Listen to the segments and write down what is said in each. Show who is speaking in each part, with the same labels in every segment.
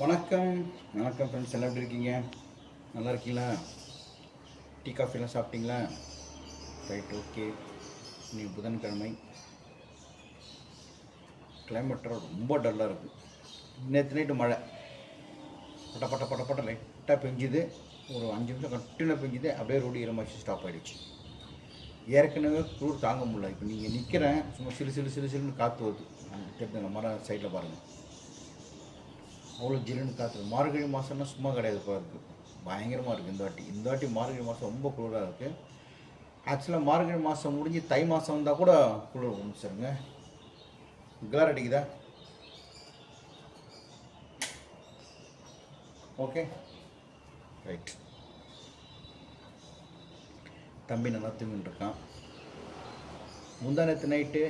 Speaker 1: வணக்கம் வணக்கம் ஃப்ரெண்ட்ஸ் எல்லாம் எப்படி இருக்கீங்க நல்லா இருக்கீங்களா டீ காஃபிலாம் சாப்பிட்டீங்களா ரைட் ஓகே நீ புதன்கிழமை கிளைமேட் ரொம்ப டல்லாக இருக்குது நேற்று நைட்டு மழை பட்ட பட்ட பட்ட பட்ட லைட்டாக பெஞ்சுது ஒரு அஞ்சு நிமிஷம் கண்டினியூ பெஞ்சுது அப்படியே ரோடு ஈரமாச்சு ஸ்டாப் ஆகிடுச்சு ஏற்கனவே குளிர் தாங்க முடியல இப்போ நீங்கள் நிற்கிறேன் சும்மா சிறு சிறு சிறு சிறுன்னு காற்று வருது தெரிஞ்ச மரம் சைடில் பாருங்கள் அவ்வளோ ஜில்லுன்னு காற்று மார்கழி மாதம்னா சும்மா கிடையாது இருக்குது பயங்கரமாக இருக்குது இந்த வாட்டி இந்த வாட்டி மார்கழி மாதம் ரொம்ப குளிராக இருக்குது ஆக்சுவலாக மார்கழி மாதம் முடிஞ்சு தை மாதம் வந்தால் கூட குளிர் முடிச்சிருங்க கிளார் அடிக்குதா ஓகே ரைட் தம்பி நல்லா தூங்கிட்டுருக்கான் முந்தா நேற்று நைட்டு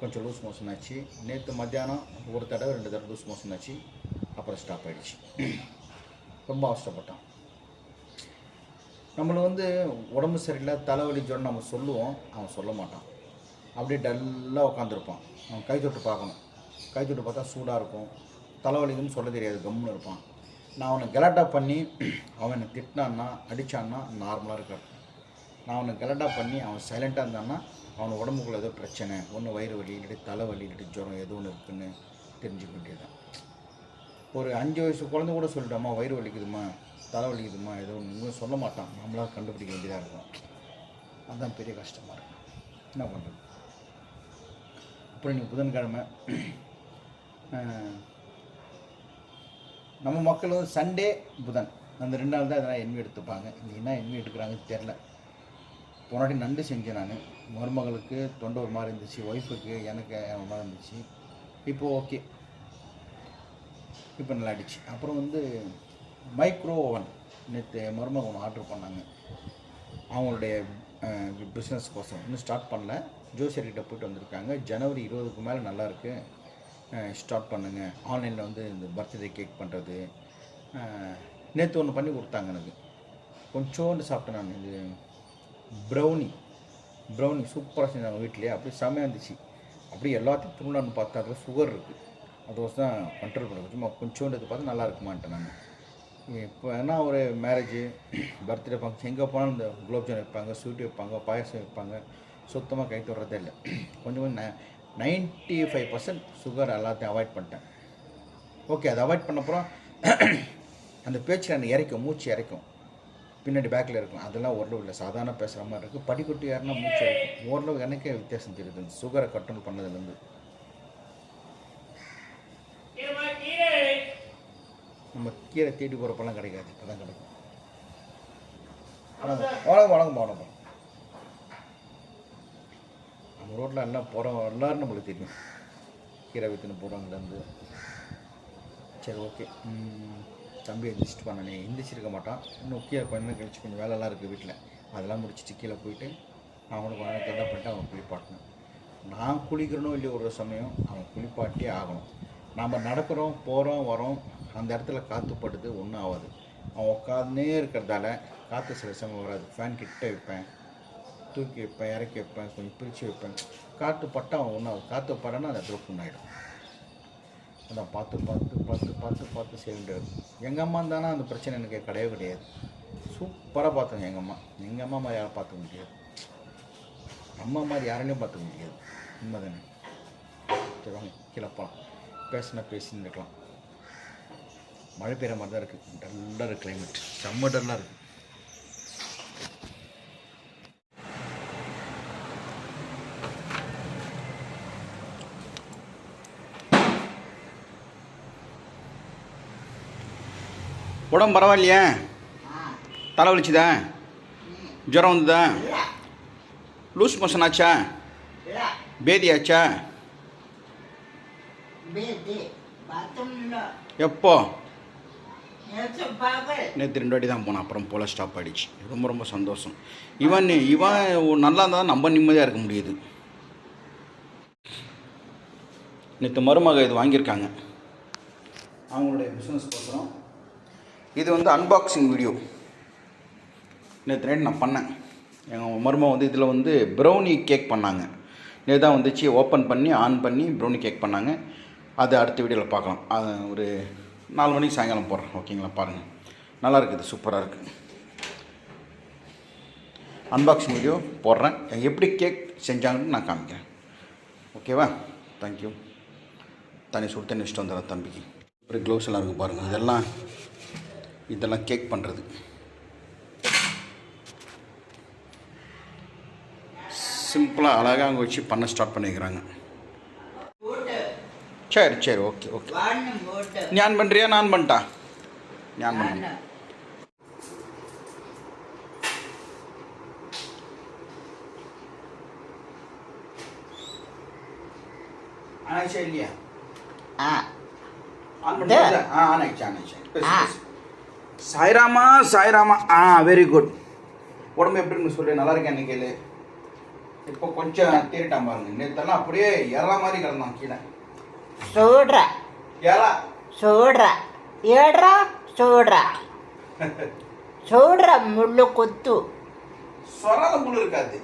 Speaker 1: கொஞ்சம் லூஸ் மோஷன் ஆச்சு நேற்று மத்தியானம் ஒரு தடவை ரெண்டு தடவை லூஸ் மோஷன் ஆச்சு அப்புறம் ஸ்டாப் ஆகிடுச்சு ரொம்ப அவசரப்பட்டோம் நம்மளை வந்து உடம்பு சரியில்லை தலைவலி ஜொன்னு நம்ம சொல்லுவோம் அவன் சொல்ல மாட்டான் அப்படியே டல்லாக உட்காந்துருப்பான் அவன் கை தொட்டு பார்க்கணும் கை தொட்டு பார்த்தா சூடாக இருக்கும் தலைவலிக்குன்னு சொல்ல தெரியாது கம்முன்னு இருப்பான் நான் அவனை கலாட்டா பண்ணி அவனை திட்டினான்னா அடித்தான்னா நார்மலாக இருக்கார் நான் அவனை கலாட்டா பண்ணி அவன் சைலண்ட்டாக இருந்தான்னா அவன் உடம்புக்குள்ளே ஏதோ பிரச்சனை ஒன்று வயிறு வலி இல்லாட்டி தலைவலி இல்லாட்டி ஜுரம் எது ஒன்று இருக்குதுன்னு தெரிஞ்சுக்க வேண்டியதான் ஒரு அஞ்சு வயசு குழந்தை கூட சொல்லிட்டோம்மா வயிறு வலிக்குதுமா தலை வலிக்குதுமா ஏதோ ஒன்று சொல்ல மாட்டான் நம்மளாக கண்டுபிடிக்க வேண்டியதாக இருக்கும் அதுதான் பெரிய கஷ்டமாக இருக்கும் என்ன பண்ணுறது அப்புறம் நீங்கள் புதன்கிழமை நம்ம மக்களும் சண்டே புதன் அந்த ரெண்டு நாள் தான் எதனால் என்வி எடுத்துப்பாங்க இன்றைக்கி என்ன என்வி எடுக்கிறாங்கன்னு தெரில போனாட்டி நண்டு செஞ்சேன் நான் மருமகளுக்கு தொண்டை ஒரு மாதிரி இருந்துச்சு ஒய்ஃபுக்கு எனக்கு ஒரு மாதிரி இருந்துச்சு இப்போது ஓகே இப்போ நல்லாயிடுச்சு அப்புறம் வந்து மைக்ரோ ஓவன் நேற்று மருமகன் ஆர்டர் பண்ணாங்க அவங்களுடைய பிஸ்னஸ் கோசம் இன்னும் ஸ்டார்ட் பண்ணல ஜோசியர்கிட்ட போயிட்டு வந்திருக்காங்க ஜனவரி இருபதுக்கு மேலே நல்லாயிருக்கு ஸ்டார்ட் பண்ணுங்கள் ஆன்லைனில் வந்து இந்த பர்த்டே கேக் பண்ணுறது நேற்று ஒன்று பண்ணி கொடுத்தாங்க எனக்கு கொஞ்சோண்டு சாப்பிட்டேன் நான் இது ப்ரௌனி ப்ரௌனி சூப்பராக செஞ்சாங்க வீட்டிலே அப்படியே செமையாக இருந்துச்சு அப்படியே எல்லாத்தையும் திருவிழான்னு பார்த்தா அதில் சுகர் இருக்குது அதோஸ் தான் கண்ட்ரோல் பண்ணுறது சும்மா கொஞ்சோண்டுக்கு பார்த்து நல்லா இருக்குமான்ட்டு நான் இப்போ என்ன ஒரு மேரேஜு பர்த்டே ஃபங்க்ஷன் எங்கே போனாலும் இந்த குலோப்ஜாம் வைப்பாங்க ஸ்வீட் வைப்பாங்க பாயசம் வைப்பாங்க சுத்தமாக கை தொடரதே இல்லை கொஞ்சம் கொஞ்சம் நைன்ட்டி ஃபைவ் பர்சன்ட் சுகர் எல்லாத்தையும் அவாய்ட் பண்ணிட்டேன் ஓகே அதை அவாய்ட் பண்ணப்புறம் அந்த பேச்சில் எனக்கு இறைக்கும் மூச்சு இறைக்கும் பின்னாடி பேக்கில் இருக்கும் அதெல்லாம் ஓரளவு இல்லை சாதாரண பேசுகிற மாதிரி இருக்குது படிக்கட்டு யாருன்னா மூச்சு இறக்கும் ஓரளவு எனக்கே வித்தியாசம் தெரியுது சுகரை கண்ட்ரோல் பண்ணதுலேருந்து நம்ம கீழே தேடி பழம் கிடைக்காது அதான் கிடைக்கும் வணக்கம் வணக்கம் வணக்கம் நம்ம ரோட்டில் என்ன போகிறோம் எல்லாரும் நம்மளுக்கு தெரியும் கீரை வைத்தின போகிறவங்கலேருந்து சரி ஓகே தம்பி எந்திரிச்சிட்டு நீ எந்திரிச்சிருக்க மாட்டான் இன்னும் கீழே பண்ணு கழிச்சு கொஞ்சம் வேலைலாம் இருக்குது வீட்டில் அதெல்லாம் முடிச்சுட்டு கீழே போயிட்டு அவனுக்கு வணக்கத்தை பண்ணிட்டு அவன் குளிப்பாட்டணும் நான் குளிக்கிறனோ இல்லையோ ஒரு சமயம் அவன் குளிப்பாட்டியே ஆகணும் நாம் நடக்கிறோம் போகிறோம் வரோம் அந்த இடத்துல காற்றுப்படுது ஒன்றும் ஆகாது அவன் உட்காந்துனே இருக்கிறதால காற்று சில சமயம் வராது ஃபேன் கிட்ட வைப்பேன் தூக்கி வைப்பேன் இறக்கி வைப்பேன் கொஞ்சம் பிரித்து வைப்பேன் காற்று பட்டால் அவன் ஒன்றும் ஆகும் காற்று படனா அந்த இடத்துல ஆகிடும் அதான் பார்த்து பார்த்து பார்த்து பார்த்து பார்த்து வேண்டியது எங்கள் அம்மா இருந்தாலும் அந்த பிரச்சனை எனக்கு கிடையவே கிடையாது சூப்பராக பார்த்தோம் எங்கள் அம்மா எங்கள் அம்மா மாதிரி யாரும் பார்த்துக்க முடியாது அம்மா மாதிரி யாரையும் பார்த்துக்க முடியாது உண்மை தானே சரி வாங்க பேசின பேசின்னு இருக்கலாம் மழை பெய்கிற மாதிரி தான் இருக்குது டல்லாக இருக்குது கிளைமேட் செம்ம டல்லாக இருக்குது உடம்பு பரவாயில்லையே தலை வலிச்சுதா ஜுரம் வந்துதா லூஸ் மோஷன் ஆச்சா பேதி ஆச்சா எப்போ நேற்று ரெண்டு வாட்டி தான் போனேன் அப்புறம் போல ஸ்டாப் ஆகிடுச்சு ரொம்ப ரொம்ப சந்தோஷம் இவன் இவன் நல்லா இருந்தால் நம்ம நிம்மதியாக இருக்க முடியுது நேற்று மருமக இது வாங்கியிருக்காங்க அவங்களுடைய பிஸ்னஸ் பார்க்குறோம் இது வந்து அன்பாக்சிங் வீடியோ நேற்று நைட் நான் பண்ணேன் எங்கள் மருமக வந்து இதில் வந்து ப்ரௌனி கேக் பண்ணாங்க நேற்று தான் வந்துச்சு ஓப்பன் பண்ணி ஆன் பண்ணி ப்ரௌனி கேக் பண்ணாங்க அது அடுத்த வீடியோவில் பார்க்கலாம் அது ஒரு நாலு மணிக்கு சாயங்காலம் போடுறேன் ஓகேங்களா பாருங்கள் நல்லா இருக்குது சூப்பராக இருக்குது அன்பாக்சிங் வீடியோ போடுறேன் எப்படி கேக் செஞ்சாங்கன்னு நான் காமிக்கிறேன் ஓகேவா தேங்க்யூ தனி சுடு தண்ணி வச்சுட்டு வந்துடுறேன் தம்பிக்கு அப்புறம் க்ளவுஸ் எல்லாம் இருக்குது பாருங்கள் இதெல்லாம் இதெல்லாம் கேக் பண்ணுறது சிம்பிளாக அழகாக அங்கே வச்சு பண்ண ஸ்டார்ட் பண்ணிக்கிறாங்க சரி சரி ஓகே ஓகே ஞான் பண்ணுறியா நான் பண்ணிட்டா ஞான் பண்ண ஆனாச்சா இல்லையா ஆ ஆ ஆனாச்சா ஆனாச்சா சாய்ராமா சாய்ராமா ஆ வெரி குட் உடம்பு எப்படின்னு சொல்லி நல்லா இருக்கேன் கேளு இப்போ கொஞ்சம் தேறிட்டான் பாருங்க நேற்றெல்லாம் அப்படியே எற மாதிரி கிடந்தான் கீழே
Speaker 2: சூடுற சூடுற ஏடுறா சூடுற சூடுற முள்ளு கொத்து
Speaker 1: சொரால முள் இருக்காது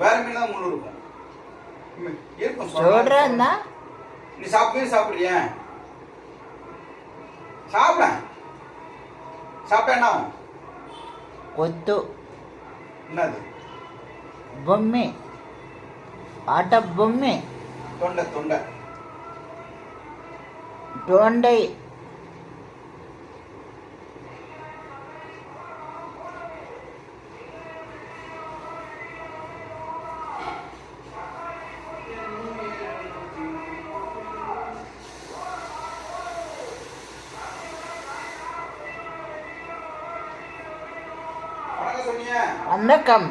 Speaker 1: வேற மீன் தான் முள் இருக்கும் இருக்கும் சொல்றேன்னா நீ சாப்பிடுவே சாப்பிடுறியா சாப்பிட சாப்பிட்டேன்னா கொத்து என்னது
Speaker 2: பொம்மை ஆட்ட பொம்மை தொண்டை தொண்டை டோண்டை வந்தக்கம்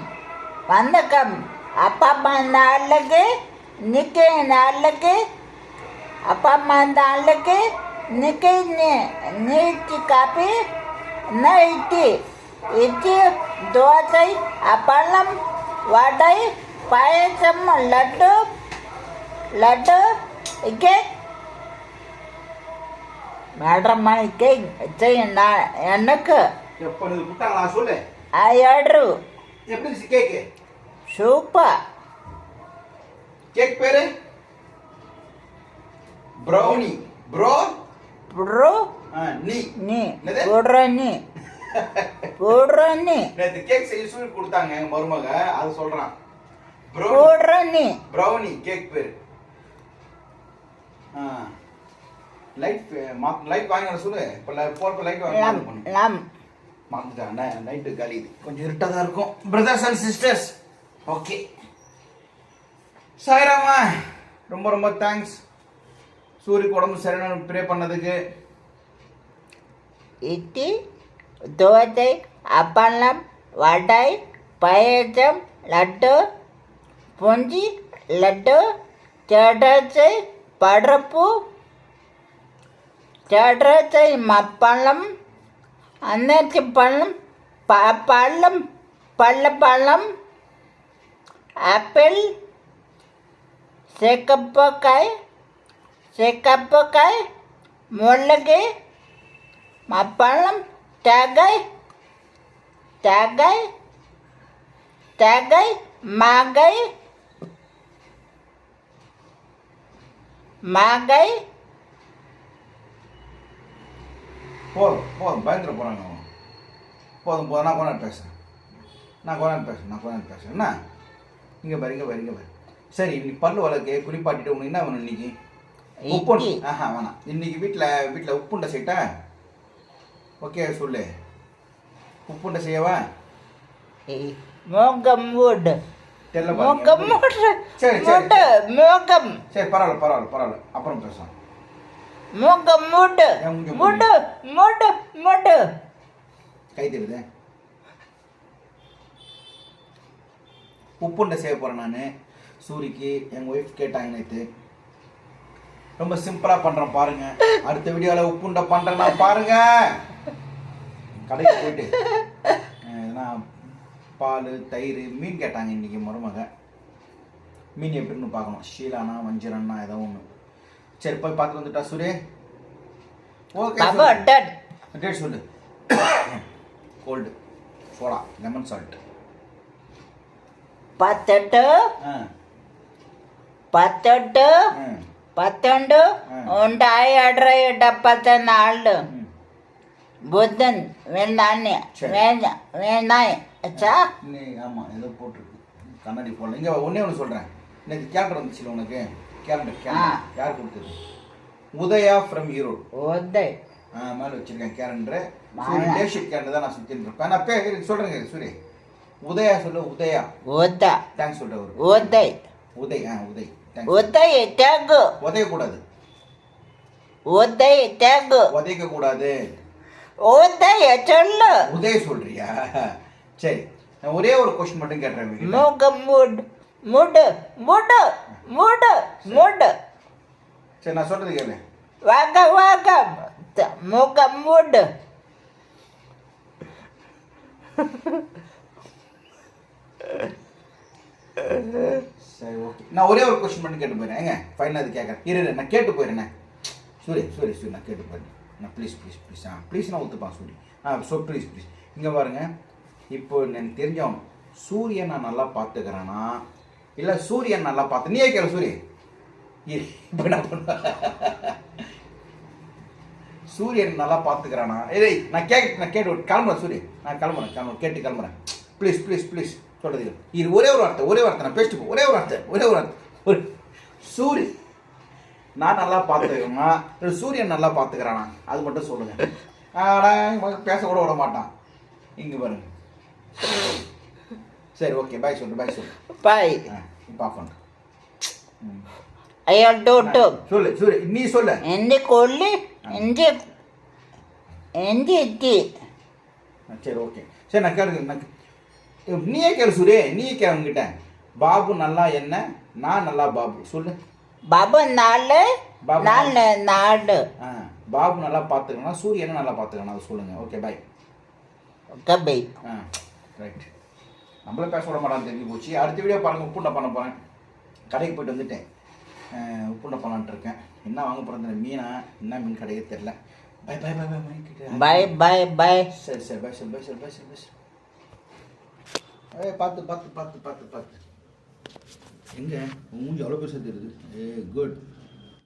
Speaker 2: வந்தக்கம் அப்பா அம்மா நாளுக்கு நிற்க நாளுக்கு ಅಪ್ಪಮ್ಮಂದ ಅಲ್ಲಕ್ಕೆ ನಿಕೆ ನೀಟಿ ಕಾಪಿ ನ ಇಟ್ಟಿ idli dosa appalam vada payasam laddu laddu cake madam cake செய்யண்டா எனக்கு ஆர்டரு
Speaker 1: எப்படி கேக்கு
Speaker 2: சூப்பர்
Speaker 1: கேக் பேரு ப்ரௌனி ப்ரோ ப்ரோ நீ
Speaker 2: நீ போடுற நீ போடுற நீ
Speaker 1: நேத்து கேக் செய்ய சொல்லி கொடுத்தாங்க எங்க மருமக அது சொல்றான்
Speaker 2: போடுற நீ
Speaker 1: ப்ரௌனி கேக் பேர் லைட் லைட் வாங்கி சொல்லு இப்போ போகிறப்ப லைட்
Speaker 2: வாங்கி லாம்
Speaker 1: மறந்துட்டேன் நைட்டு கழியுது கொஞ்சம் இருட்டாக தான் இருக்கும் பிரதர்ஸ் அண்ட் சிஸ்டர்ஸ் ஓகே சாய்ராமா ரொம்ப ரொம்ப தேங்க்ஸ் சூரியக்கு உடம்பு சரியான ப்ரே பண்ணதுக்கு
Speaker 2: இட்டி தோத்தை அப்பளம் வடை பயச்சம் லட்டு பொஞ்சி லட்டு சேட்டச்சை படப்பு சேட்டச்சை மப்பழம் அன்னச்சி பழம் ப பழம் பழப்பழம் ஆப்பிள் சேக்கப்பக்காய் சிக்கப்புக்காய் முள்ளுங்கி மப்பழம் தேங்காய் தேங்காய் தேங்காய் மாங்காய் மாங்காய்
Speaker 1: போதும் போதும் பயந்துட போகிறாங்க போதும் போதும் நான் கொண்டாந்து பேசுகிறேன் நான் கொண்டாந்து பேசுகிறேன் நான் கொண்டாந்து பேசுகிறேன் என்ன இங்கே பாருங்க பாருங்க பாரு சரி இன்னைக்கு பல்லு வளர்க்கு குளிப்பாட்டிட்டு உங்களுக்கு என்ன வேணும் இன்னைக்கு உப்புண்டு ஆஹா வேணாம் இன்னைக்கு வீட்டில் வீட்டில் உப்புண்டை செய்யட்டா ஓகே சொல்லு உப்புண்டை செய்யவா
Speaker 2: மோகம் மூடு மோகம்
Speaker 1: சரி சரி சரி பரவாயில்ல பரவாயில்ல பரவாயில்ல அப்புறம்
Speaker 2: மோகம்
Speaker 1: கை செய்ய போகிறேன் நான் சூரிக்கு எங்கள் ஒய்ஃப் கேட்டாங்க நேற்று ரொம்ப சிம்பிளா பண்றேன் பாருங்க அடுத்த வீடியோல உப்புண்டை பண்றேன்னா பாருங்க கடைக்கு போயிட்டு நான் பால் தயிர் மீன் கேட்டாங்க இன்னைக்கு மருமக மீன் எப்படின்னு பார்க்கணும் ஷீலானா வஞ்சிரண்ணா ஏதோ ஒன்று சரி போய் பார்த்து வந்துட்டா சுரே ஓகே டேட் சொல்லு கோல்டு சோடா லெமன் சால்ட்
Speaker 2: பத்தெட்டு பத்தெட்டு పత్తెండు ఉంటాయి అడవై డెబ్బై నాళ్ళు புத்தன் வேண்டான்னு வேண்டாம் வேண்டாய் அச்சா
Speaker 1: நீ ஆமா ஏதோ போட்டிருக்கு கண்ணாடி போடல இங்க ஒன்னே ஒன்று சொல்கிறேன் இன்னைக்கு கேமரா வந்துச்சு உனக்கு கேமரா கேமரா யார் கொடுத்தது உதயா ஃப்ரம் ஈரோடு உதய் மேல மேலே வச்சிருக்கேன் கேலண்டரு டேஷிட் கேலண்டர் தான் நான் சுற்றிட்டு இருப்பேன் நான் பேருக்கு சொல்கிறேங்க சூரிய உதயா சொல்லு உதயா ஓதா தேங்க்ஸ் ஒரு உதய் உதய் ஆ உதய்
Speaker 2: உதய தேங்கு உதையக்கூடாது உதய தேங்கு
Speaker 1: உதைக்க கூடாது
Speaker 2: உதய சொல்லு
Speaker 1: உதய சரி நான் ஒரே ஒரு கொஸ்டின் மட்டும்
Speaker 2: கேட்டேன் மூக்க மூடு மூடு மூடு மூடு மூடு
Speaker 1: சரி நான் சொல்றது கேளு
Speaker 2: வாங்க வாங்க மூக்க மூடு
Speaker 1: Yeah. சரி ஓகே நான் ஒரே ஒரு கொஸ்டின் பண்ணி கேட்டு போயிடுறேன் ஏங்க ஃபைனல் அது கேட்குறேன் இரு நான் கேட்டு போயிடுறேன் சூரிய சூரிய சூரிய நான் கேட்டு போயிடுறேன் நான் ப்ளீஸ் ப்ளீஸ் ப்ளீஸ் ஆ ப்ளீஸ் நான் ஒத்துப்பான் சூரிய ஆ ஸோ ப்ளீஸ் ப்ளீஸ் இங்கே பாருங்கள் இப்போ எனக்கு தெரிஞ்சவன் சூரியன் நான் நல்லா பார்த்துக்கிறேன்னா இல்லை சூரியன் நல்லா பார்த்து நீ கேட்கல சூரியன் இப்போ சூரியன் நல்லா பார்த்துக்கிறானா ஏய் நான் கேட்க நான் கேட்டு கிளம்புறேன் சூரியன் நான் கிளம்புறேன் கிளம்புறேன் கேட்டு கிளம்புறேன் ப்ளீஸ் ப்ளீஸ் ப்ளீஸ் சொல்கிறது இது ஒரே ஒரு வார்த்தை ஒரே வார்த்தை நான் பேசிட்டு ஒரே ஒரு வார்த்தை ஒரே ஒரு வார்த்தை ஒரு சூரியன் நான் நல்லா பார்த்துக்கணும்னா சூரியன் நல்லா பார்த்துக்கிறானா அது மட்டும் சொல்லுங்கள் ஆனால் பேச கூட விட மாட்டான் இங்கே பாருங்க சரி ஓகே பாய் சொல்லு பாய் சொல்லு பாய் பார்க்கணும் അയാളുടെ சொல்லு சொல்லு நீ சொல்லு
Speaker 2: എൻ്റെ കൊള്ളി എൻ്റെ എൻ്റെ എത്തി
Speaker 1: சரி ஓகே சரி நான் கேளுங்க நீயே கேளு சுரே நீயே கே அவங்ககிட்ட பாபு நல்லா என்ன நான் நல்லா பாபு சொல்லு
Speaker 2: பாபு நாலு நாலு நாலு ஆ
Speaker 1: பாபு நல்லா பார்த்துக்கணும் சூரியனை நல்லா பார்த்துக்கணும் அதை சொல்லுங்கள் ஓகே பை
Speaker 2: ஓகே பை ஆ
Speaker 1: ரைட் நம்மளே பேச விட மாட்டான்னு தெரிஞ்சு போச்சு அடுத்த வீடியோ பாருங்கள் உப்புண்டை பண்ண போகிறேன் கடைக்கு போயிட்டு வந்துட்டேன் உப்புண்டை பண்ணலான்ட்டு இருக்கேன் என்ன வாங்க போகிறேன் மீனா என்ன மீன் கடையே தெரில பாய் பாய் பாய்
Speaker 2: பாய் பாய் பாய் பாய்
Speaker 1: சரி சரி பாய் சரி பாய் சரி பாய் சரி பாய் ஏ பார்த்து பார்த்து பார்த்து பார்த்து பார்த்து எங்க உங்க மூஞ்சி அவ்வளோ பெருசாக தெரியுது ஏ குட்